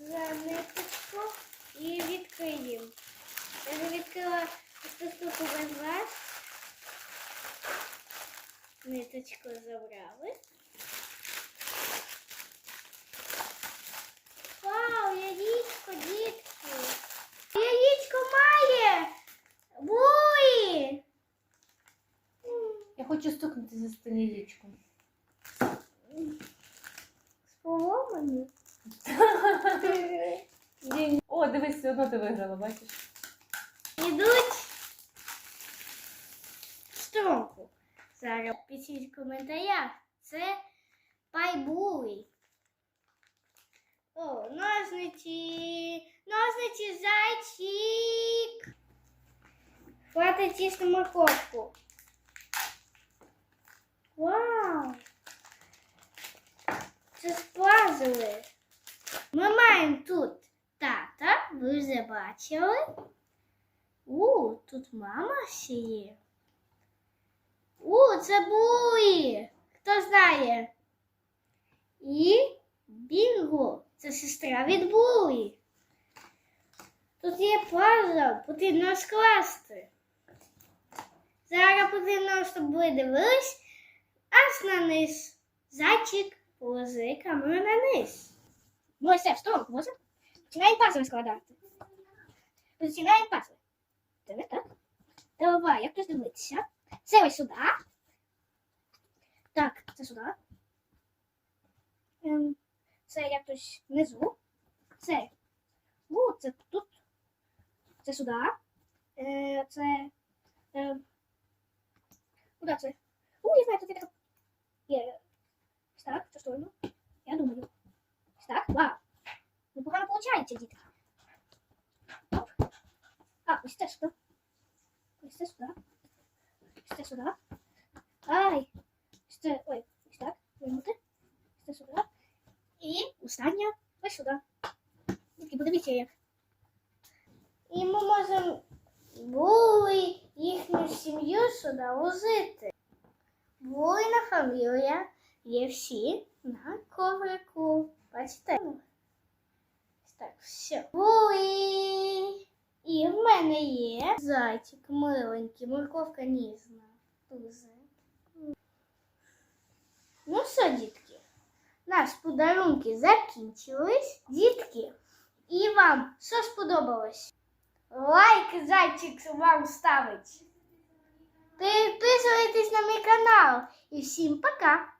за ниточку і відкриємо. Я вже відкрила цю штуку без вас. Ниточку забрали. Вау, яєчко, дітки! Яєчко має! Буї! Я хочу стукнути за столом яєчком. З поломаним. О, дивись, все одно ти виграла, бачиш? Ідуть строку. Зараз пишіть в коментарях. Це пайбуй. О, ножниці. Ножниці зайчик. Хватить чисту морковку. Вау! Це сплазили. Ми маємо тут тата, ви вже бачили. У, тут мама ще є. У, це Буї. Хто знає? І Бінго. Це сестра від Буї. Тут є пазл, потрібно скласти. Зараз потрібно, щоб ви дивились аж на низ. Зайчик положи камеру на низ. Ну, це в сторону, можна? Починаємо пазли складати. Починаємо пазли. Це не так. Давай, як тут дивитися? Це ось сюди. Так, це сюди. Це якось внизу. Це. О, це тут. Це сюди. Е, це. Куди це? У, я знаю, тут є така. Є. Так, цю сторону. Так. Вау. Непогано виходить, дітки. Оп. А, ось це сюди. Ось це сюди. Ось це сюди. Ай. Ось це, ой, ось так. Виймути. Ось це сюди. І остання ось сюди. Тільки подивіться як. І ми можемо були їхню сім'ю сюди возити. Буйна фамілія є всі на коврику. Бачите? Так, все. Були. І в мене є зайчик миленький, морковка ніжна. Дуже. Ну що, дітки, наші подарунки закінчились. Дітки, і вам що сподобалось? Лайк зайчик вам ставить. Підписуйтесь на мій канал. І всім пока!